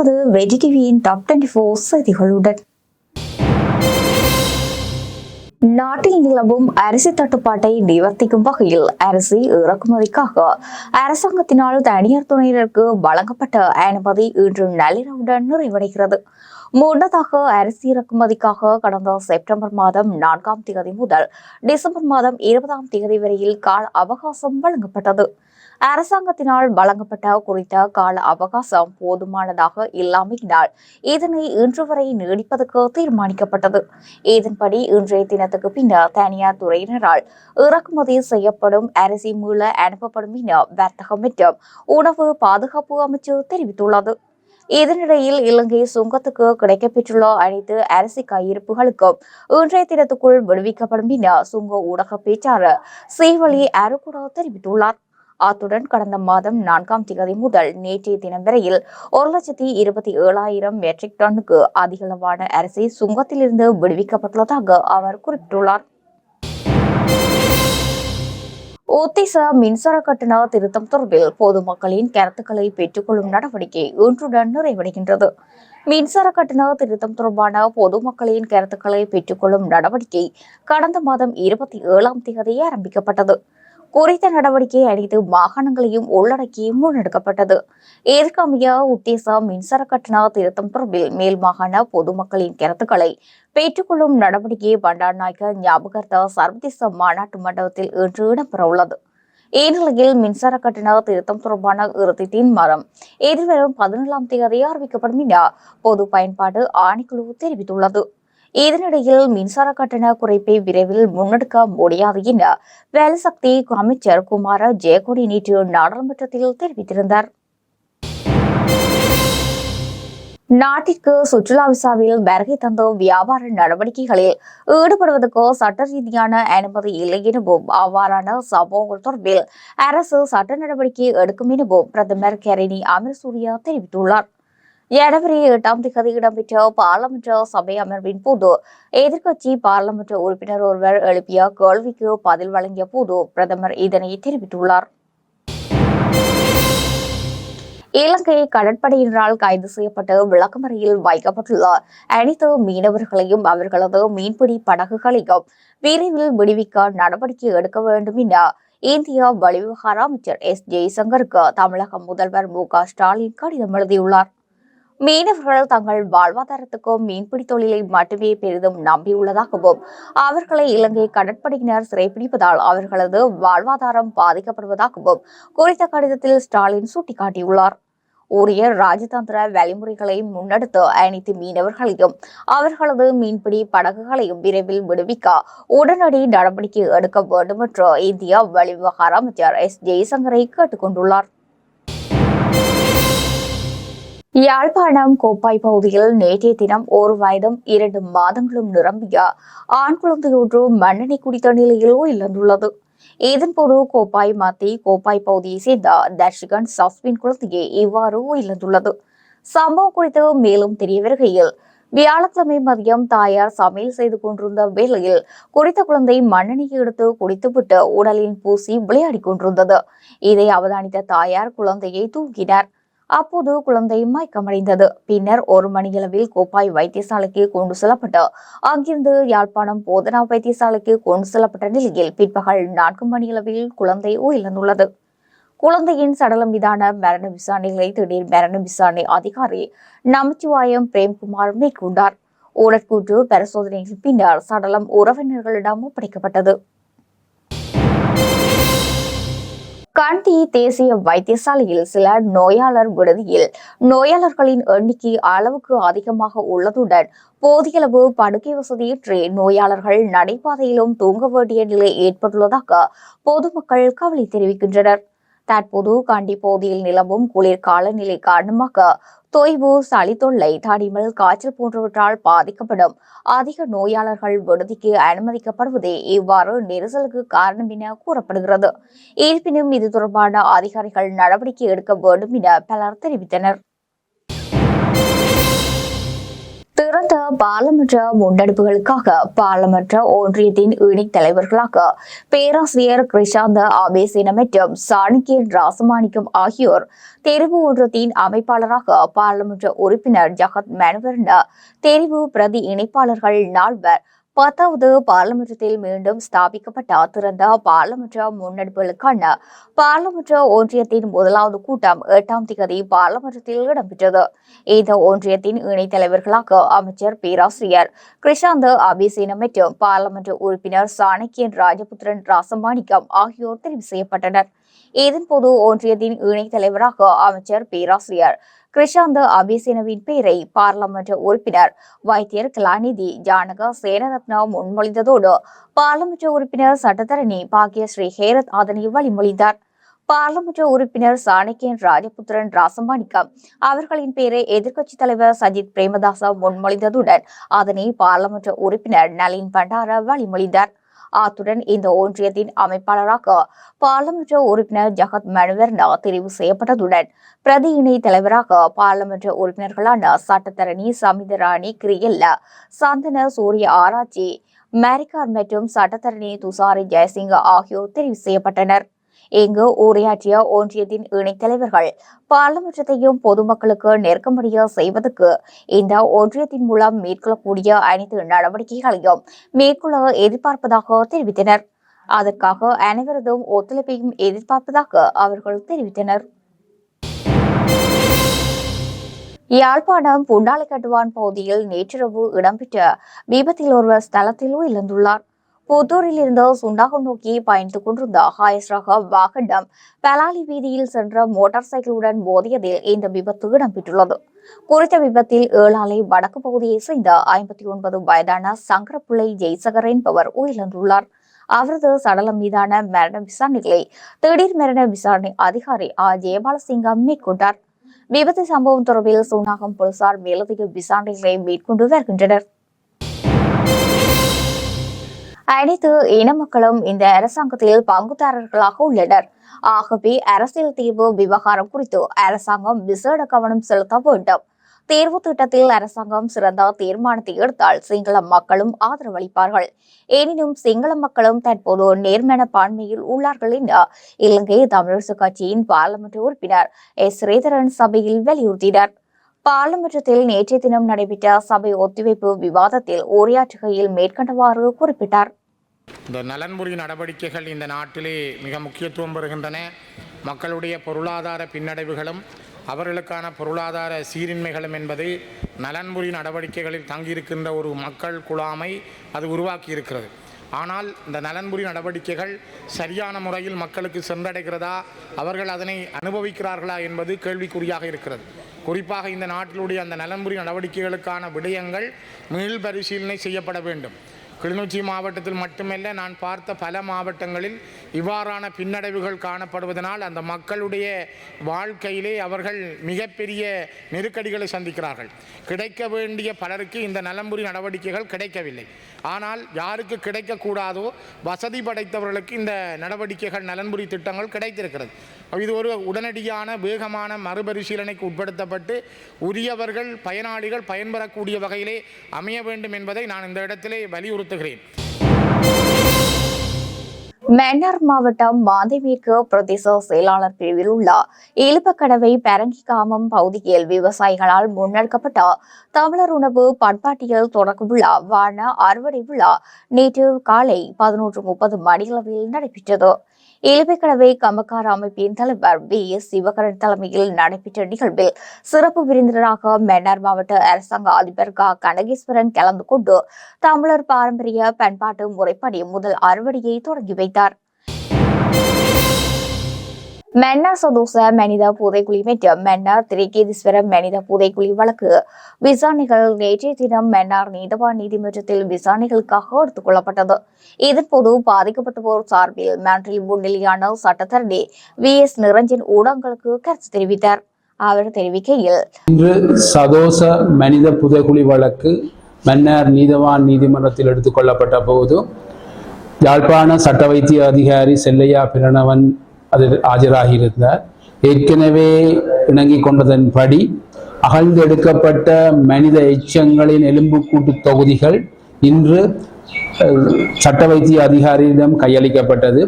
எமது வெஜி டிவியின் top twenty four செய்திகளுடன். நாட்டில் நிலவும் அரிசி தட்டுப்பாட்டை நிவர்த்திக்கும் வகையில் அரிசி இறக்குமதிக்காக அரசாங்கத்தினால் தனியார் துறையினருக்கு வழங்கப்பட்ட அனுமதி இன்று நள்ளிரவுடன் நிறைவடைகிறது. முன்னதாக அரிசி இறக்குமதிக்காக கடந்த செப்டம்பர் மாதம் நான்காம் தேதி முதல் டிசம்பர் மாதம் இருபதாம் தேதி வரையில் கால அவகாசம் வழங்கப்பட்டது. அரசாங்கத்தினால் வழங்கப்பட்ட குறித்த கால அவகாசம் போதுமானதாக இல்லாமையினால் இதனை இன்று வரை நீடிப்பதற்கு தீர்மானிக்கப்பட்டது. இதன்படி இன்றைய தினத்துக்கு பின்னர் தனியார் துறையினரால் இறக்குமதி செய்யப்படும் அரிசி மீள அனுப்பப்படும் என வர்த்தகம் மற்றும் உணவு பாதுகாப்பு அமைச்சு தெரிவித்துள்ளது. இதனிடையில் இலங்கை சுங்கத்துக்கு கிடைக்கப்பெற்றுள்ள அனைத்து அரிசி கையிருப்புகளுக்கும் இன்றைய தினத்துக்குள் விடுவிக்கப்படும் என சுங்க ஊடக பேச்சாளர் சீவலி அருகுடா தெரிவித்துள்ளார். அத்துடன் கடந்த மாதம் நான்காம் தேதி முதல் நேற்றைய தினம் வரையில் ஒரு லட்சத்தி இருபத்தி ஏழாயிரம் மெட்ரிக் டன்னுக்கு அதிகளவான அரிசி சுங்கத்திலிருந்து விடுவிக்கப்பட்டுள்ளதாக அவர் குறிப்பிட்டுள்ளார். ஒத்திச மின்சார கட்டண திருத்தம் தொடர்பில் பொதுமக்களின் கருத்துக்களை பெற்றுக்கொள்ளும் நடவடிக்கை இன்றுடன் நிறைவடைகின்றது. மின்சார கட்டண திருத்தம் தொடர்பான பொதுமக்களின் கருத்துக்களை பெற்றுக்கொள்ளும் நடவடிக்கை கடந்த மாதம் இருபத்தி ஏழாம் தேதி ஆரம்பிக்கப்பட்டது. குறித்த நடவடிக்கை அனைத்து மாகாணங்களையும் உள்ளடக்கி முன்னெடுக்கப்பட்டது. இதற்கமைய உத்தேச மின்சார கட்டண திருத்தம் தொடர்பில் மேல் மாகாண பொதுமக்களின் கருத்துக்களை பெற்றுக்கொள்ளும் நடவடிக்கை பண்டார்நாயக்க ஞாபகார்த்த சர்வதேச மாநாட்டு மண்டபத்தில் இன்று இடம்பெறவுள்ளது. இந்நிலையில் மின்சார கட்டண திருத்தம் தொடர்பான இறுதி தீர்மானம் எதிர்வரும் பதினேழாம் தேதி அறிவிக்கப்படும் என பொது பயன்பாடு ஆணைக்குழு தெரிவித்துள்ளது. இதனிடையில் மின்சார கட்டண குறைப்பை விரைவில் முன்னெடுக்க முடியாது என வேலைசக்தி அமைச்சர் குமார ஜெயக்கொடி நேற்று நாடாளுமன்றத்தில் தெரிவித்திருந்தார். நாட்டிற்கு சுற்றுலா விசாவில் வருகை தந்த வியாபார நடவடிக்கைகளில் ஈடுபடுவதற்கு சட்ட ரீதியான அனுமதி இல்லை எனவும் அவ்வாறான சம்பவங்கள் தொடர்பில் அரசு சட்ட நடவடிக்கை எடுக்கும் எனவும் பிரதமர் கெரினி அமர்சூரியா தெரிவித்துள்ளார். ஜனவரி எட்டாம் தேதி இடம்பெற்ற பாராளுமன்ற சபை அமர்வின் போது எதிர்க்கட்சி பாராளுமன்ற உறுப்பினர் ஒருவர் எழுப்பிய கேள்விக்கு பதில் வழங்கிய போது பிரதமர் இதனை தெரிவித்துள்ளார். இலங்கை கடற்படையினரால் கைது செய்யப்பட்டு விளக்கமறையில் வைக்கப்பட்டுள்ள அனைத்து மீனவர்களையும் அவர்களது மீன்பிடி படகுகளையும் விரைவில் விடுவிக்க நடவடிக்கை எடுக்க வேண்டும் என இந்திய வெளிவிவகார அமைச்சர் எஸ் ஜெய்சங்கருக்கு தமிழக முதல்வர் மு க ஸ்டாலின் கடிதம் எழுதியுள்ளார். மீனவர்கள் தங்கள் வாழ்வாதாரத்துக்கும் மீன்பிடி தொழிலை மட்டுமே பெரிதும் நம்பியுள்ளதாகவும் அவர்களை இலங்கை கடற்படையினர் சிறைப்பிடிப்பதால் அவர்களது வாழ்வாதாரம் பாதிக்கப்படுவதாகவும் குறித்த கடிதத்தில் ஸ்டாலின் சுட்டிக்காட்டியுள்ளார். உரிய ராஜதந்திர வழிமுறைகளை முன்னெடுத்து அனைத்து மீனவர்களையும் அவர்களது மீன்பிடி படகுகளையும் விரைவில் விடுவிக்க உடனடி நடவடிக்கை எடுக்க வேண்டும் என்று இந்தியா வெளிவிவகார அமைச்சர் எஸ். ஜெய்சங்கரை கேட்டுக்கொண்டுள்ளார். யாழ்ப்பாணம் கோப்பாய் பகுதியில் நேற்றைய தினம் ஒரு வயதும் இரண்டு மாதங்களும் நிரம்பிய ஆண் குழந்தையொன்று மண்ணெண்ணை குடித்த நிலையிலோ இழந்துள்ளது. இதன்போது கோப்பாய் மாத்தி கோப்பாய் பகுதியை சேர்ந்த தர்ஷிகன் சஸ்பின் குழந்தையை இவ்வாறு இழந்துள்ளது. சம்பவம் குறித்து மேலும் தெரிய வருகையில் வியாழக்கிழமை மதியம் தாயார் சமையல் செய்து கொண்டிருந்த வேளையில் குறித்த குழந்தை மண்ணெண்ணெயை எடுத்து குடித்துவிட்டு உடலின் பூசி விளையாடிக் கொண்டிருந்தது. இதை அவதானித்த தாயார் குழந்தையை தூங்கினார். அப்போது குழந்தை மயக்கமடைந்தது. பின்னர் ஒரு மணியளவில் கோப்பாய் வைத்தியசாலைக்கு கொண்டு செல்லப்பட்டு அங்கிருந்து யாழ்ப்பாணம் போதனா வைத்தியசாலைக்கு கொண்டு செல்லப்பட்ட நிலையில் பிற்பகல் நான்கு மணியளவில் குழந்தை உயிரிழந்துள்ளது. குழந்தையின் சடலம் மீதான மரண விசாரணைகளை திடீர் மரண விசாரணை அதிகாரி நமச்சிவாயம் பிரேம்குமார் மேற்கொண்டார். உடற்கூற்று பரிசோதனையின் பின்னர் சடலம் உறவினர்களிடம் ஒப்படைக்கப்பட்டது. கண்டி தேசிய வைத்தியசாலையில் சில நோயாளர் விடுதியில் நோயாளர்களின் எண்ணிக்கை அளவுக்கு அதிகமாக உள்ளதுடன் போதியளவு படுக்கை வசதியற்று நோயாளர்கள் நடைபாதையிலும் தூங்க வேண்டிய நிலை ஏற்பட்டுள்ளதாக பொதுமக்கள் கவலை தெரிவிக்கின்றனர். தற்போது காண்டி பகுதியில் நிலவும் குளிர் காலநிலை காரணமாக தொய்வு சளி தொல்லை தடிமல் காய்ச்சல் போன்றவற்றால் பாதிக்கப்படும். அதிக நோயாளர்கள் விடுதிக்கு அனுமதிக்கப்படுவதே இவ்வாறு நெரிசலுக்கு காரணம் என கூறப்படுகிறது. இருப்பினும் இது தொடர்பான அதிகாரிகள் நடவடிக்கை எடுக்க வேண்டும் என பலர் தெரிவித்தனர். பாராளுமன்ற முன்னெடுப்புகளுக்காக பாராளுமன்ற ஒன்றியத்தின் இணைத் தலைவர்களாக பேராசிரியர் கிருஷாந்த ஆபேசேன மற்றும் சாணக்கியன் ராசமாணிக்கம் ஆகியோர் தெரிவு ஒன்றத்தின் அமைப்பாளராக பாராளுமன்ற உறுப்பினர் ஜகத் மனுவர் தெரிவு பிரதி இணைப்பாளர்கள் நால்வர் பத்தாவது பாராளுமன்றத்தில் மீண்டும் ஸ்தாபிக்கப்பட்ட திறந்த பாராளுமன்ற முன்னெடுப்புகளுக்கான பாராளுமன்ற ஒன்றியத்தின் முதலாவது கூட்டம் எட்டாம் திகதி பாராளுமன்றத்தில் இடம்பெற்றது. இந்த ஒன்றியத்தின் இணைத் தலைவர்களாக அமைச்சர் பேராசிரியர் கிருஷாந்த் அபிசேன மற்றும் பாராளுமன்ற உறுப்பினர் சாணக்கியன் ராஜபுத்திரன் ராசமாணிக்கம் ஆகியோர் தெரிவு செய்யப்பட்டனர். இதன்போது ஒன்றியத்தின் இணைத் தலைவராக அமைச்சர் பேராசிரியர் கிருஷாந்த அபிசேனவின் பெயரை பாராளுமன்ற உறுப்பினர் வைத்தியர் கலாநிதி ஜானக சேனரத்னா முன்மொழிந்ததோடு பாராளுமன்ற உறுப்பினர் சட்டத்தரணி பாக்யஸ்ரீ ஹேரத் அதனை வழிமொழிந்தார். பாராளுமன்ற உறுப்பினர் சாணக்கியன் ராஜபுத்திரன் ராசமாணிக்கம் அவர்களின் பெயரை எதிர்க்கட்சித் தலைவர் சஜித் பிரேமதாச முன்மொழிந்ததுடன் அதனை பாராளுமன்ற உறுப்பினர் நளின் பண்டார வழிமொழிந்தார். அத்துடன் இந்த ஒன்றியத்தின் அமைப்பாளராக பாராளுமன்ற உறுப்பினர் ஜகத் மனுவர்னா தெரிவு செய்யப்பட்டதுடன் பிரதி இணை தலைவராக பாராளுமன்ற உறுப்பினர்களான சட்டத்தரணி சமிதராணி கிரியல்ல சந்தன சூரிய ஆராய்ச்சி மேரிகார் மற்றும் சட்டத்தரணி துசாரி ஜெயசிங்க ஆகியோர் தெரிவு செய்யப்பட்டனர். இங்கு உரையாற்றிய ஒன்றியத்தின் இணைத் தலைவர்கள். பாராளுமன்றத்தையும் பொதுமக்களுக்கு நெருக்கமடைய செய்வதற்கு இந்த ஒன்றியத்தின் மூலம் மேற்கொள்ளக்கூடிய அனைத்து நடவடிக்கைகளையும் மேற்கொள்ள எதிர்பார்ப்பதாக தெரிவித்தனர். அதற்காக அனைவரதும் ஒத்துழைப்பையும் எதிர்பார்ப்பதாக அவர்கள் தெரிவித்தனர். யாழ்ப்பாணம் புண்டாளைக்கட்டுவான் பகுதியில் நேற்றிரவு இடம்பெற்ற விபத்தில் ஒருவர் ஸ்தலத்தில் இழந்துள்ளார் புத்தூரில் இருந்து சுண்டாகம் நோக்கி பயணித்துக் கொண்டிருந்த ஹாயஸ் ரக வாகனம் பலாலி வீதியில் சென்ற மோட்டார் சைக்கிளுடன் மோதியதில் இந்த விபத்து இடம்பெற்றுள்ளது. குறித்த விபத்தில் ஏழாலை வடக்கு பகுதியை சேர்ந்த ஐம்பத்தி ஒன்பது வயதான சங்கரப்பிள்ளை ஜெய்சகர் என்பவர் உயிரிழந்துள்ளார். அவரது சடலம் மீதான மரண விசாரணைகளை திடீர் மரண விசாரணை அதிகாரி ஆ. ஜெயபாலசிங்கம் மேற்கொண்டார். விபத்து சம்பவம் தொடர்பில் சுனாகம் போலீசார் மேலதிக விசாரணைகளை மேற்கொண்டு வருகின்றனர். அனைத்து இன மக்களும் இந்த அரசாங்கத்தில் பங்குதாரர்களாக உள்ளனர். ஆகவே அரசியல் தீர்வு விவகாரம் குறித்து அரசாங்கம் விசேட கவனம் செலுத்த வேண்டும். தேர்வு திட்டத்தில் அரசாங்கம் சிறந்த தீர்மானத்தை எடுத்தால் சிங்கள மக்களும் ஆதரவளிப்பார்கள். எனினும் சிங்கள மக்களும் தற்போது நேர்மன பான்மையில் உள்ளார்கள் என இலங்கை தமிழரசு கட்சியின் பாராளுமன்ற உறுப்பினர் எஸ். ஸ்ரீதரன் சபையில் வலியுறுத்தினார். பாராளுமன்றத்தில் நேற்றைய தினம் நடைபெற்ற சபை ஒத்திவைப்பு விவாதத்தில் உரையாற்றுகையில் மேற்கண்டவாறு குறிப்பிட்டார். இந்த நலன்புரி நடவடிக்கைகள் இந்த நாட்டிலே மிக முக்கியத்துவம் பெறுகின்றன. மக்களுடைய பொருளாதார பின்னடைவுகளும் அவர்களுக்கான பொருளாதார சீரின்மைகளும் என்பது நலன்புரி நடவடிக்கைகளில் தங்கியிருக்கின்ற ஒரு மக்கள் குழாமை அது உருவாக்கி இருக்கிறது ஆனால் இந்த நலன்புரி நடவடிக்கைகள் சரியான முறையில் மக்களுக்கு சென்றடைகிறதா அவர்கள் அதனை அனுபவிக்கிறார்களா என்பது கேள்விக்குறியாக இருக்கிறது. குறிப்பாக இந்த நாட்டிலுடைய அந்த நலன்புரி நடவடிக்கைகளுக்கான விடயங்கள் மீள் பரிசீலனை செய்யப்பட வேண்டும். கிளிநொச்சி மாவட்டத்தில் மட்டுமல்ல நான் பார்த்த பல மாவட்டங்களில் இவ்வாறான பின்னடைவுகள் காணப்படுவதனால் அந்த மக்களுடைய வாழ்க்கையிலே அவர்கள் மிகப்பெரிய நெருக்கடிகளை சந்திக்கிறார்கள். கிடைக்க வேண்டிய பலருக்கு இந்த நலம்புரி நடவடிக்கைகள் கிடைக்கவில்லை. ஆனால் யாருக்கு கிடைக்கக்கூடாதோ வசதி படைத்தவர்களுக்கு இந்த நடவடிக்கைகள் நலன்புரி திட்டங்கள் கிடைத்திருக்கிறது. இது ஒரு உடனடியான வேகமான மறுபரிசீலனைக்கு உட்படுத்தப்பட்டு உரியவர்கள் பயனாளிகள் பயன்பெறக்கூடிய வகையிலே அமைய வேண்டும் என்பதை நான் இந்த இடத்திலே வலியுறுத்துகிறேன். மன்னார் மாவட்டம் மாந்தைமேற்கு பிரதேச செயலாளர் பிரிவில் உள்ள இலுப்பக்கடவை பரங்கிக்காமம் பகுதியில் விவசாயிகளால் முன்னெடுக்கப்பட்ட தமிழர் உணவு பண்பாட்டியல் தொடக்க விழா வான அறுவடை விழா நேற்று காலை பதினொன்று முப்பது மணியளவில் நடைபெற்றது. இலுப்பைக்கடவை கமக்கார அமைப்பின் தலைவர் பி எஸ். சிவகரன் தலைமையில் நடைபெற்ற நிகழ்வில் சிறப்பு விருந்தினராக மன்னார் மாவட்ட அரசாங்க அதிபர் க. கனகேஸ்வரன் கலந்து கொண்டு தமிழர் பாரம்பரிய பண்பாட்டு முறைப்படி முதல் அறுவடையை தொடங்கி வைத்தார். மன்னார் சதோச மனித புதைக்குழி மற்றும் மன்னார் திரிகேதீஸ்வரம் மனித புதைக்குழி வழக்கு விசாரணைகள் நேற்றைய தினம் மன்னார் நீதவான் நீதிமன்றத்தில் விசாரணைகளுக்காக எடுத்துக் கொள்ளப்பட்டது இதன்போது பாதிக்கப்பட்டவோர் சார்பில் மன்றில் முன்னிலையான சட்டத்தரணி வி எஸ் நிரஞ்சன் ஊடகங்களுக்கு கருத்து தெரிவித்தார் அவர் தெரிவிக்கையில் இன்று சதோச மனித புதைக்குழி வழக்கு மன்னார் நீதவான் நீதிமன்றத்தில் எடுத்துக்கொள்ளப்பட்ட போது யாழ்ப்பாண சட்ட வைத்திய அதிகாரி செல்லையா பிரணவன் அதில் ஆஜராகியிருந்தார் ஏற்கனவே இணங்கி கொண்டதன்படி அகழ்ந்தெடுக்கப்பட்ட மனித எச்சங்களின் எலும்புக்கூட்டு தொகுதிகள் இன்று சட்ட வைத்திய அதிகாரியிடம் கையளிக்கப்பட்டது.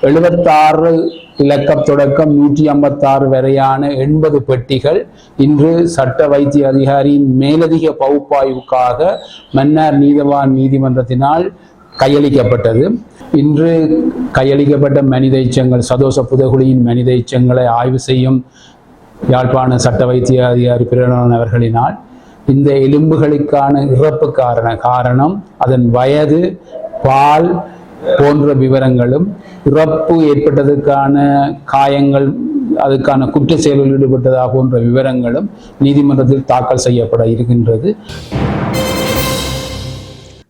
எழுபத்தாறு இலக்க தொடக்கம் நூற்றி ஐம்பத்தாறு வரையான எண்பது பெட்டிகள் இன்று சட்ட வைத்திய அதிகாரியின் மேலதிக பகுப்பாய்வுக்காக மன்னார் நீதவான் நீதிமன்றத்தினால் கையளிக்கப்பட்டது. இன்று கையளிக்கப்பட்ட மனித எச்சங்கள் சதோஷ புதகுலியின் மனித எச்சங்களை ஆய்வு செய்யும் யாழ்ப்பாண சட்ட வைத்திய அதிகாரி பிரணவன் அவர்களினால் இந்த எலும்புகளுக்கான இறப்பு காரண காரணம் அதன் வயது பால் போன்ற விவரங்களும் இறப்பு ஏற்பட்டதற்கான காயங்கள் அதுக்கான குற்ற செயலில் ஈடுபட்டதாக போன்ற விவரங்களும் நீதிமன்றத்தில் தாக்கல் செய்யப்பட இருக்கின்றது.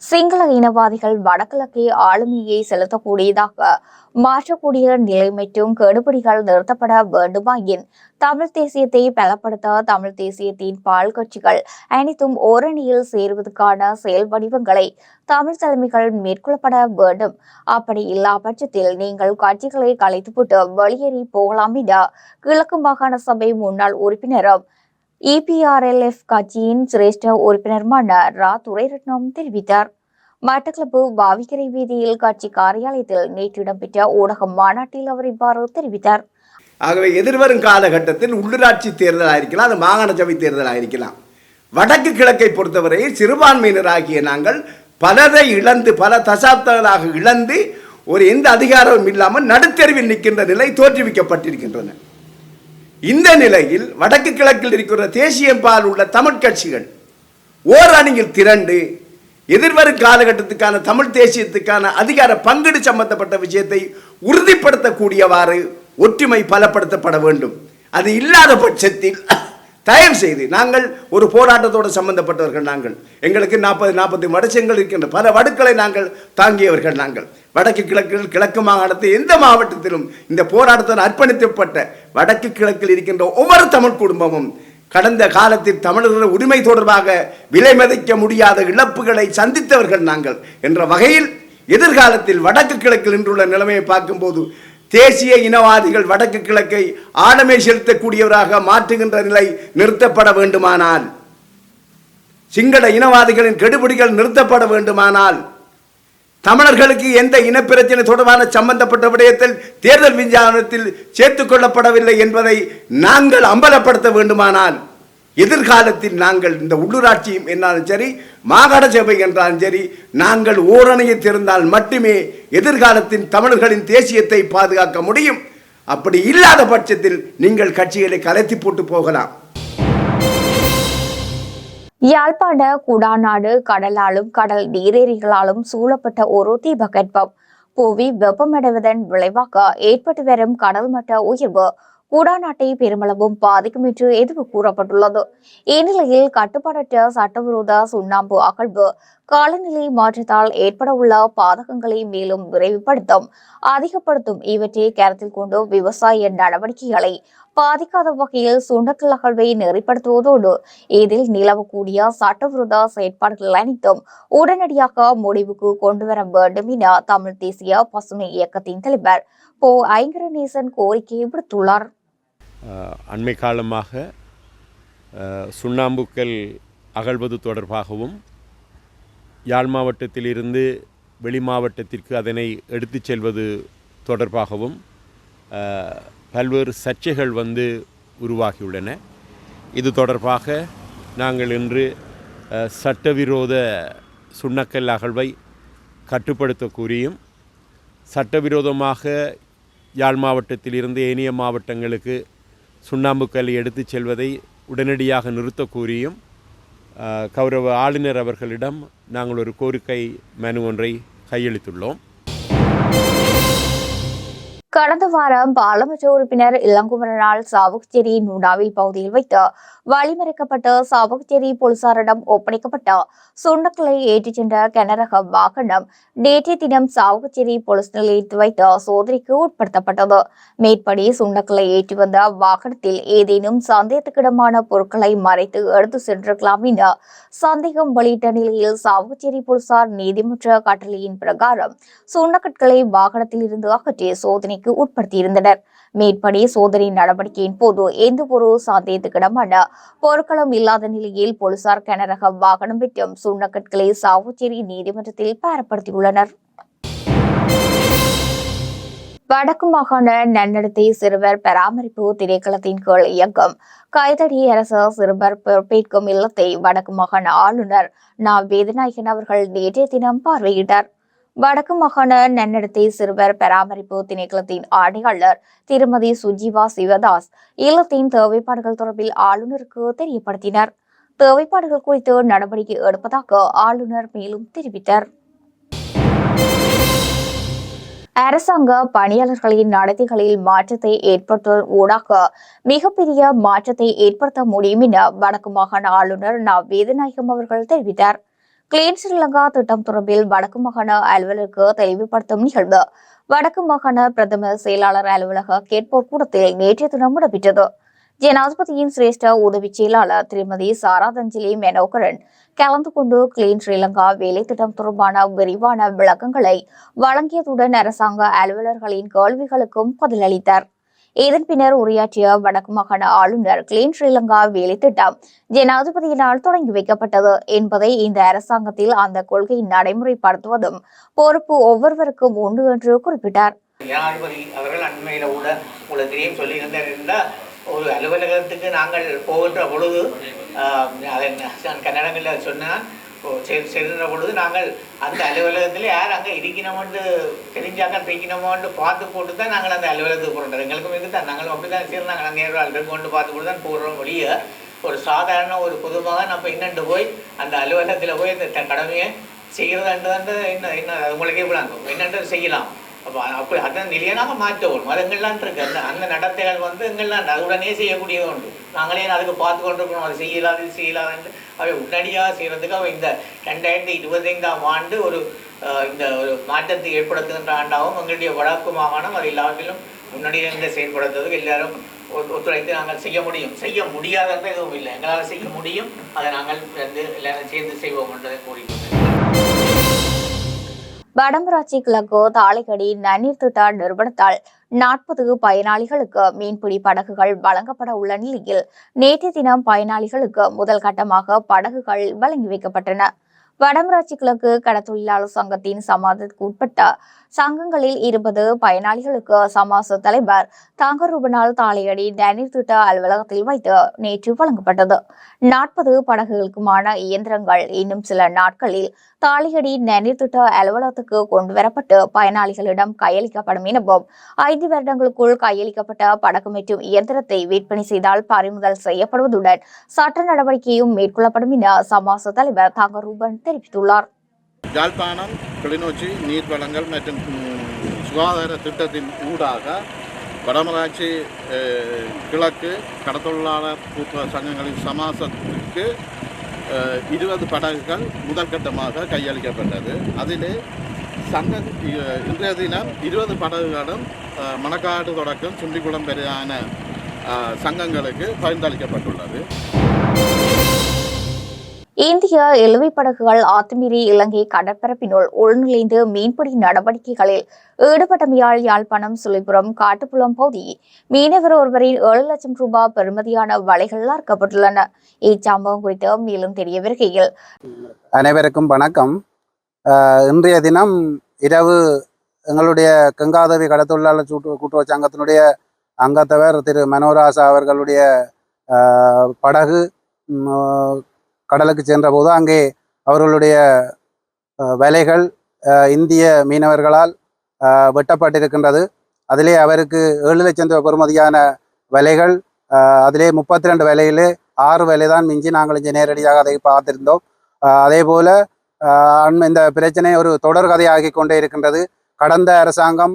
சிங்கள இனவாதிகள் வடகிழக்கே ஆளுமையை செலுத்தக்கூடியதாக மாற்றக்கூடிய நிலை மற்றும் கெடுபிடிகள் நிறுத்தப்பட வேண்டுமாயின் தமிழ் தேசியத்தை பலப்படுத்த தமிழ் தேசியத்தின் பால் கட்சிகள் அனைத்தும் ஓரணியில் சேருவதற்கான செயல் வடிவங்களை தமிழ் தலைமைகள் மேற்கொள்ளப்பட வேண்டும். அப்படி இல்லா பட்சத்தில் நீங்கள் கட்சிகளை கலைத்துவிட்டு வெளியேறி போகலாம் என கிழக்கு மாகாண சபை முன்னாள் உறுப்பினரும் இபிஆர்எல்எஃப் கட்சியின் சிரேஷ்ட உறுப்பினருமான ரா. துரைரட்னம் தெரிவித்தார். மட்டக்களப்பு பாவிக்கரை வீதியில் கட்சி காரியாலயத்தில் நேற்று இடம்பெற்ற ஊடக மாநாட்டில் அவர் இவ்வாறு தெரிவித்தார். ஆகவே எதிர்வரும் காலகட்டத்தில் உள்ளூராட்சி தேர்தலாக இருக்கலாம் அது மாகாண சபை தேர்தலாக இருக்கலாம் வடக்கு கிழக்கை பொறுத்தவரையில் சிறுபான்மையினராகிய நாங்கள் பலரை இழந்து பல தசாப்தங்களாக இழந்து ஒரு எந்த அதிகாரமும் இல்லாமல் நடுத்தெருவில் நிற்கின்ற நிலை தோற்றுவிக்கப்பட்டிருக்கின்றன. இந்த நிலையில் வடக்கு கிழக்கில் இருக்கிற தேசியம்பால் உள்ள தமிழ் கட்சிகள் ஓரணியில் திரண்டு எதிர்வரும் காலகட்டத்துக்கான தமிழ் தேசியத்துக்கான அதிகார பங்கீடு சம்பந்தப்பட்ட விஷயத்தை உறுதிப்படுத்தக்கூடியவாறு ஒற்றுமை பலப்படுத்தப்பட வேண்டும். அது இல்லாத பட்சத்தில் தயவு செய்து நாங்கள் ஒரு போராட்டத்தோடு சம்பந்தப்பட்டவர்கள் நாங்கள். எங்களுக்கு நாற்பது நாற்பது மடச்சங்கள் இருக்கின்ற பல வடுக்களை நாங்கள் தாங்கியவர்கள் நாங்கள். வடக்கு கிழக்கில் கிழக்கு மாகாணத்தில் எந்த மாவட்டத்திலும் இந்த போராட்டத்தில் அர்ப்பணிக்கப்பட்ட வடக்கு கிழக்கில் இருக்கின்ற ஒவ்வொரு தமிழ் குடும்பமும் கடந்த காலத்தில் தமிழர்கள் உரிமை தொடர்பாக விலை மதிக்க முடியாத இழப்புகளை சந்தித்தவர்கள் நாங்கள் என்ற வகையில் எதிர்காலத்தில் வடக்கு கிழக்கில் இன்றுள்ள நிலைமையை பார்க்கும்போது தேசிய இனவாதிகள் வடக்கு கிழக்கை ஆளுமை செலுத்தக்கூடியவராக மாற்றுகின்ற நிலை நிறுத்தப்பட வேண்டுமானால் சிங்கள இனவாதிகளின் கெடுபிடிகள் நிறுத்தப்பட வேண்டுமானால் தமிழர்களுக்கு எந்த இனப்பிரச்சனை தொடர்பான சம்பந்தப்பட்ட விடயத்தில் தேர்தல் விஞ்ஞானத்தில் சேர்த்துக் கொள்ளப்படவில்லை என்பதை நாங்கள் அம்பலப்படுத்த வேண்டுமானால் எதிர்காலத்தில் நாங்கள் இந்த உள்ளூராட்சியும் என்றாலும் சரி மாகாண சபை என்றாலும் சரி நாங்கள் ஓரணையை திறந்தால் மட்டுமே எதிர்காலத்தின் தமிழர்களின் தேசியத்தை பாதுகாக்க முடியும். அப்படி இல்லாத பட்சத்தில் நீங்கள் கட்சிகளை கலைத்து போட்டு போகலாம். யாழ்ப்பாண குடாநாடு கடலாலும் கடல் நீரேரிகளாலும் சூழப்பட்ட ஒரு தீபகற்பம். புவி வெப்பமடைவதன் விளைவாக ஏற்பட்டு வரும் கடல் மட்ட உயர்வு குடாநாட்டை பெருமளவும் பாதிக்கும் என்று எதிர்வு கூறப்பட்டுள்ளது. இந்நிலையில் கட்டுப்பாடற்ற சட்டவிரோத சுண்ணாம்பு அகழ்வு காலநிலை மாற்றத்தால் ஏற்பட உள்ள பாதகங்களை மேலும் விரைவுபடுத்தும் அதிகப்படுத்தும் இவற்றை கருத்தில் கொண்டு விவசாய நடவடிக்கைகளை பாதிக்காத வகையில் சுண்டக்கல் அகழ்வை நெறிப்படுத்துவதோடு இதில் நிலவக்கூடிய சட்டவிரோத செயற்பாடுகள் அனைத்தும் உடனடியாக முடிவுக்கு கொண்டுவர வேண்டும் என தமிழ் தேசிய பசுமை இயக்கத்தின் தலைவர் போ ஐங்கரநேசன் கோரிக்கை விடுத்துள்ளார். அண்மை காலமாக சுண்ணாம்புக்கல் அகழ்வது தொடர்பாகவும் யாழ் மாவட்டத்திலிருந்து வெளி மாவட்டத்திற்கு அதனை எடுத்துச் செல்வது தொடர்பாகவும் பல்வேறு சர்ச்சைகள் வந்து உருவாகியுள்ளன. இது தொடர்பாக நாங்கள் இன்று சட்டவிரோத சுண்ணக்கல் அகழ்வை கட்டுப்படுத்த கூறியும் சட்டவிரோதமாக யாழ் மாவட்டத்திலிருந்து ஏனைய மாவட்டங்களுக்கு சுண்ணாம்புக்கல் எடுத்துச் செல்வதை உடனடியாக நிறுத்தக் கூறியும் கௌரவ ஆளுநர் அவர்களிடம் நாங்கள் ஒரு கோரிக்கை மனு ஒன்றை கையளித்துள்ளோம். கடந்த வாரம் பாராளுமன்ற உறுப்பினர் இளங்குமரனால் சாவகச்சேரி நூடாவில் பகுதியில் வைத்து வழிமறைக்கப்பட்டு சாவகச்சேரி போலீசாரிடம் ஒப்படைக்கப்பட்ட சுண்டக்களை ஏற்றிச் சென்ற கனரக வாகனம் நேற்றைய தினம் சாவகச்சேரி போலீஸ் நிலையத்தில் வைத்து சோதனைக்கு உட்படுத்தப்பட்டது. மேற்படி சுண்டக்களை ஏற்றி வந்த வாகனத்தில் ஏதேனும் சந்தேகத்துக்கிடமான பொருட்களை மறைத்து எடுத்து சென்றிருக்கலாம் என சந்தேகம் வெளியிட்ட நிலையில் சாவகச்சேரி போலீசார் நீதிமன்ற கட்டளையின் பிரகாரம் சுண்டக்கட்களை வாகனத்தில் இருந்து அகற்றி சோதனைக்கு சோதனைக்கு உட்படுத்தியிருந்தனர். மேற்படி சோதனை நடவடிக்கையின் போது எந்த ஒரு சாத்தியத்துக்கிடமான பொருட்களும் இல்லாத நிலையில் போலீசார் கனரக வாகனம் விட்டும் சுண்ணக்கற்களை சாவுச்சேரி நீதிமன்றத்தில் பாரப்படுத்தியுள்ளனர். வடக்கு மாகாண நன்னடத்தை சிறுவர் பராமரிப்பு திணைக்களத்தின் கீழ் இயங்கும் கைதடி அரசு சிறுவர் பொறுப்பேற்கும் இல்லத்தை வடக்கு மாகாண ஆளுநர் நா. வேதநாயகன் அவர்கள் நேற்றைய தினம் பார்வையிட்டார். வடக்கு மாகாண நன்னடத்தை சிறுவர் பராமரிப்பு திணைக்களத்தின் ஆணையாளர் திருமதி சுஜீவா சிவதாஸ் இல்லத்தின் தேவைப்பாடுகள் தொடர்பில் ஆளுநருக்கு தெரியப்படுத்தினர். தேவைப்பாடுகள் குறித்து நடவடிக்கை எடுப்பதாக ஆளுநர் மேலும் தெரிவித்தார். அரசாங்க பணியாளர்களின் நடத்தைகளில் மாற்றத்தை ஏற்படுத்துவதன் ஊடாக மிகப்பெரிய மாற்றத்தை ஏற்படுத்த முடியும் என வடக்கு மாகாண ஆளுநர் நா. வேதநாயகம் அவர்கள் தெரிவித்தார். கிளீன் ஸ்ரீலங்கா திட்டம் தொடர்பில் வடக்கு மாகாண அலுவலருக்கு தெளிவுபடுத்தும் நிகழ்வு. வடக்கு மாகாண பிரதம செயலாளர் அலுவலக கேட்போர் கூட்டத்தில் நேற்றைய தினம் இடம்பெற்றது. ஜனாதிபதியின் சிரேஷ்ட உதவி செயலாளர் திருமதி சாராதஞ்சலி மெனோகரன் கலந்து கொண்டு கிளீன் ஸ்ரீலங்கா வேலை திட்டம் தொடர்பான விரிவான விளக்கங்களை வழங்கியதுடன் அரசாங்க அலுவலர்களின் கேள்விகளுக்கும் பதிலளித்தார். இதன் பின்னர் உரையாற்றிய வடக்கு மாகாண ஆளுநர் கிளீன் ஸ்ரீலங்கா வேலை திட்டம் ஜனாதிபதியினால் தொடங்கி வைக்கப்பட்டது என்பதை இந்த அரசாங்கத்தில் அந்த கொள்கை நடைமுறைப்படுத்துவதும் பொறுப்பு ஒவ்வொருவருக்கும் உண்டு என்று குறிப்பிட்டார். ஜனாதிபதி அவர்கள் அண்மையில் கூட உங்களுக்கு தெரியும் சொல்லியிருந்தார் என்றால் ஒரு அலுவலகத்துக்கு நாங்கள் போகின்ற பொழுது அதை நான் கன்னடங்களில் சொன்னால் செல்கிற பொழுது நாங்கள் அந்த அலுவலகத்தில் யார் அங்கே இருக்கணுமென்று தெரிஞ்சாக்க இருக்கணுமோன்னு பார்த்து போட்டு தான் நாங்கள் அந்த அலுவலகத்துக்கு போகிறோம் எங்களுக்கும் இருக்குது தான் நாங்களும் அப்படி தான் சரி நாங்கள் நேரம் ஆள்கள் கொண்டு பார்த்து போட்டு தான் போடுறோம் வெளியே ஒரு சாதாரண ஒரு பொதுமகன் நம்ம இன்னண்டு போய் அந்த அலுவலகத்தில் போய் இந்த கடமையை செய்கிறதாண்டு வந்து என்ன என்ன அது உங்களுக்கே விளாங்கும் என்னன்றது செய்யலாம். அப்போ அப்படி அதன் நிலையனாக மாற்றவும் அது எங்கெல்லாம் இருக்கு? அந்த அந்த நடத்தைகள் வந்து எங்கெல்லாம் அது உடனே செய்யக்கூடியது உண்டு நாங்களே அதுக்கு பார்த்து கொண்டிருக்கணும் அது செய்யலாது இது செய்யலாதுன்னு அவை உடனடியாக செய்கிறதுக்கு அவள் இந்த ரெண்டாயிரத்தி இருபத்தைந்தாம் ஆண்டு ஒரு இந்த ஒரு மாற்றத்தை ஏற்படுத்துகின்ற ஆண்டாகவும் எங்களுடைய வடக்கு மாகாணம் அது எல்லாவற்றிலும் முன்னணியிலிருந்து செயல்படுத்துறதுக்கு எல்லாரும் ஒத்துழைத்து நாங்கள் செய்ய முடியும். செய்ய முடியாதது எதுவும் இல்லை. எங்களால் செய்ய முடியும். அதை நாங்கள் வந்து எல்லாரும் சேர்ந்து செய்வோம் என்றதை கூறிக்கொண்டு வடமராட்சி கிழக்கு தாளைக்கடி நன்னீர் திட்ட நிறுவனத்தால் நாற்பது பயனாளிகளுக்கு மீன்பிடி படகுகள் வழங்கப்பட உள்ள நிலையில் நேற்று தினம் பயனாளிகளுக்கு முதல் கட்டமாக படகுகள் வழங்கி வைக்கப்பட்டன. வடமராட்சி கிழக்கு கடத்தொழிலாளர் சங்கத்தின் சமாதத்துக்கு உட்பட்ட சங்கங்களில் இருபது பயனாளிகளுக்கு சமாச தலைவர் தங்கரூபனால் தாலையடி நன்னீர் திட்ட அலுவலகத்தில் வைத்து நேற்று வழங்கப்பட்டது. நாற்பது படகுகளுக்குமான இயந்திரங்கள் இன்னும் சில நாட்களில் தாலியடி நன்னீர் திட்ட அலுவலகத்துக்கு கொண்டு வரப்பட்டு பயனாளிகளிடம் கையளிக்கப்படும் எனவும் ஐந்து வருடங்களுக்குள் கையளிக்கப்பட்ட படகு மற்றும் இயந்திரத்தை விற்பனை செய்தால் பறிமுதல் செய்யப்படுவதுடன் சட்ட நடவடிக்கையும் மேற்கொள்ளப்படும் என சமாச தலைவர் தங்கரூபன் தெரிவித்துள்ளார். யாழ்ப்பாணம் கிளிநொச்சி நீர் வளங்கள் மற்றும் சுகாதார திட்டத்தின் ஊடாக வடமராட்சி கிழக்கு கடத்தொழிலாளர் கூட்டுறவு சங்கங்களின் சமாசத்துக்கு இருபது படகுகள் முதற்கட்டமாக கையளிக்கப்பட்டது. அதிலே சங்க இன்றைய தினம் இருபது படகுகளும் மணக்காடு தொடக்கம் சுண்டிக்குளம் வரையான சங்கங்களுக்கு பரிந்தளிக்கப்பட்டுள்ளது இந்திய இழுவை படகுகள் ஆத்துமீறி இலங்கை கடற்பரப்பினுள் உள்நுழைந்து மீன்பிடி நடவடிக்கைகளில் ஈடுபட்டமையால் யாழ்ப்பாணம் சுழிபுரம் காட்டுப்புலம் பகுதி மீனவர் ஒருவரின் ஏழு லட்சம் ரூபாய் பெறுமதியான வலைகள் அறுக்கப்பட்டுள்ளன. இச்சம்பவம் குறித்து மேலும் தெரிய வருகையில் அனைவருக்கும் வணக்கம். இன்றைய தினம் இரவு எங்களுடைய கங்காதவி கடத்தொழிலாளர் கூட்டுறவு சங்கத்தினுடைய அங்கத்தவர் திரு மனோராசா அவர்களுடைய படகு கடலுக்கு சென்றபோது அங்கே அவர்களுடைய அஹ், வலைகள் இந்திய மீனவர்களால் வெட்டப்பட்டிருக்கின்றது. அதிலே அவருக்கு ஏழு லட்சம் ரூபாய் பெறுமதியான வலைகள் அதிலே முப்பத்தி ரெண்டு வலையிலே ஆறு வலை தான் மிஞ்சி நாங்கள் இங்கே நேரடியாக அதை பார்த்திருந்தோம். அதே போல இந்த பிரச்சனை ஒரு தொடர் கதையாகி கொண்டே இருக்கின்றது. கடந்த அரசாங்கம்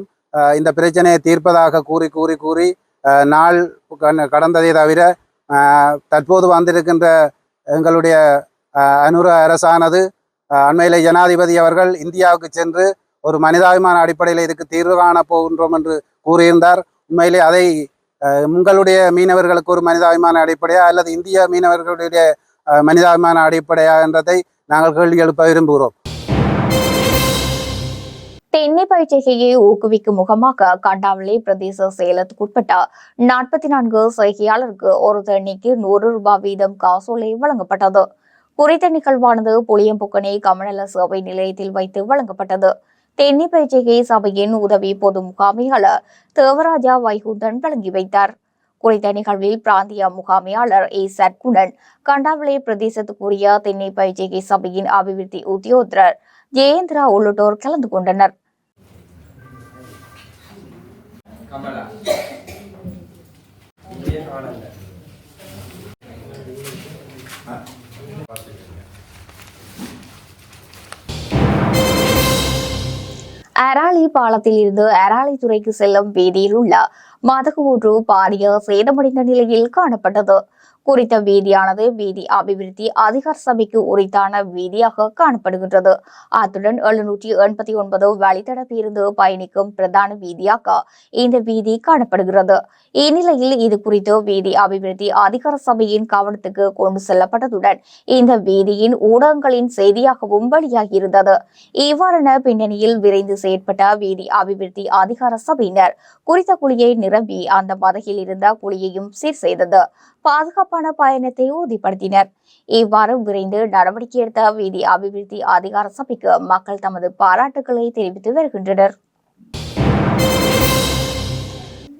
இந்த பிரச்சனையை தீர்ப்பதாக கூறி கூறி கூறி அஹ், நாள் கடந்ததை தவிர தற்போது வந்திருக்கின்ற எங்களுடைய அஹ், அனுர அரசானது அஹ், அண்மையிலே ஜனாதிபதி அவர்கள் இந்தியாவுக்கு சென்று ஒரு மனிதாபிமான அடிப்படையில் இதுக்கு தீர்வு காண போகின்றோம் என்று கூறியிருந்தார். உண்மையிலே அதை உங்களுடைய மீனவர்களுக்கு ஒரு மனிதாபிமான அடிப்படையா அல்லது இந்திய மீனவர்களுடைய அஹ், மனிதாபிமான அடிப்படையா என்றதை நாங்கள் கேள்வி எழுப்ப விரும்புகிறோம். தென்னை பயிற்சிகையை ஊக்குவிக்கும் முகமாக கண்டாவளி பிரதேச செயலத்துக்குட்பட்ட நாற்பத்தி நான்கு செய்கையாளருக்கு ஒரு தண்ணிக்கு நூறு ரூபாய் வீதம் காசோலை வழங்கப்பட்டது. குறித்த நிகழ்வானது புளியம்புக்கனை கமநல சேவை நிலையத்தில் வைத்து வழங்கப்பட்டது. தென்னை பயிற்சிகை சபையின் உதவி பொது முகாமையாளர் தேவராஜா வைகுந்தன் வழங்கி வைத்தார். குறித்த நிகழ்வில் பிராந்திய முகாமையாளர் ஏ சட்குணன் கண்டாவளி பிரதேசத்துக்குரிய தென்னை பயிற்சிகை சபையின் அபிவிருத்தி உத்தியோகத்தர் ஜெயேந்திரா உள்ளிட்டோர் கலந்து கொண்டனர். அராலி பாலத்தில் இருந்து அராலி துறைக்கு செல்லும் வீதியில் உள்ள மதகு ஒன்று பாரிய சேதமடைந்த நிலையில் காணப்பட்டது. குறித்த வீதியானது வீதி அபிவிருத்தி அதிகார சபைக்கு உரித்தான வீதியாக காணப்படுகின்றது. அத்துடன் எழுநூற்றி எண்பத்தி ஒன்பது வழித்தட பேருந்து பயணிக்கும் பிரதான வீதியாக இந்த வீதி காணப்படுகிறது. இந்நிலையில் இது குறித்து வீதி அபிவிருத்தி அதிகார சபையின் கவனத்துக்கு கொண்டு செல்லப்பட்டதுடன் இந்த வீதியின் ஊடகங்களின் செய்தியாகவும் வெளியாகியிருந்தது. இவ்வாறான பின்னணியில் விரைந்து செயற்பட்ட வீதி அபிவிருத்தி அதிகார சபையினர் குறித்த குழியை நிரம்பி அந்த மதகில் இருந்த குழியையும் சீர் செய்தது. பாதுகாப்பான பயணத்தை உறுதிப்படுத்தினர். இவ்வாறு விரைந்து நடவடிக்கை எடுத்த வீதி அபிவிருத்தி அதிகார சபைக்கு மக்கள் தமது பாராட்டுக்களை தெரிவித்து வருகின்றனர்.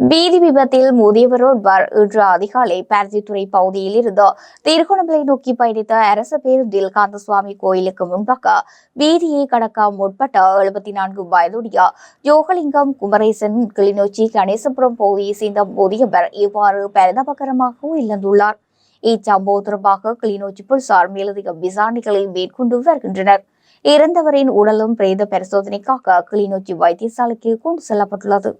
வீதி விபத்தில் முதியவர் ஒருவர் இன்று அதிகாலை பருத்தித்துறை பகுதியில் இருந்து திருகோணமலை நோக்கி பயணித்த அரசு பேருந்தில் காந்தசுவாமி கோயிலுக்கு முன்பாக வீதியை கடக்க முற்பட்ட எழுபத்தி நான்கு வயதுடைய யோகலிங்கம் குமரேசன் கிளிநொச்சி கணேசபுரம் பகுதியை சேர்ந்த முதியவர் இவ்வாறு பரிதாபகரமாக உயிரிழந்துள்ளார். இச்சம்பவம் தொடர்பாக கிளிநொச்சி போலீசார் மேலதிக விசாரணைகளை மேற்கொண்டு வருகின்றனர். இறந்தவரின் உடலும் பிரேத பரிசோதனைக்காக கிளிநொச்சி வைத்தியசாலைக்கு கொண்டு செல்லப்பட்டுள்ளது.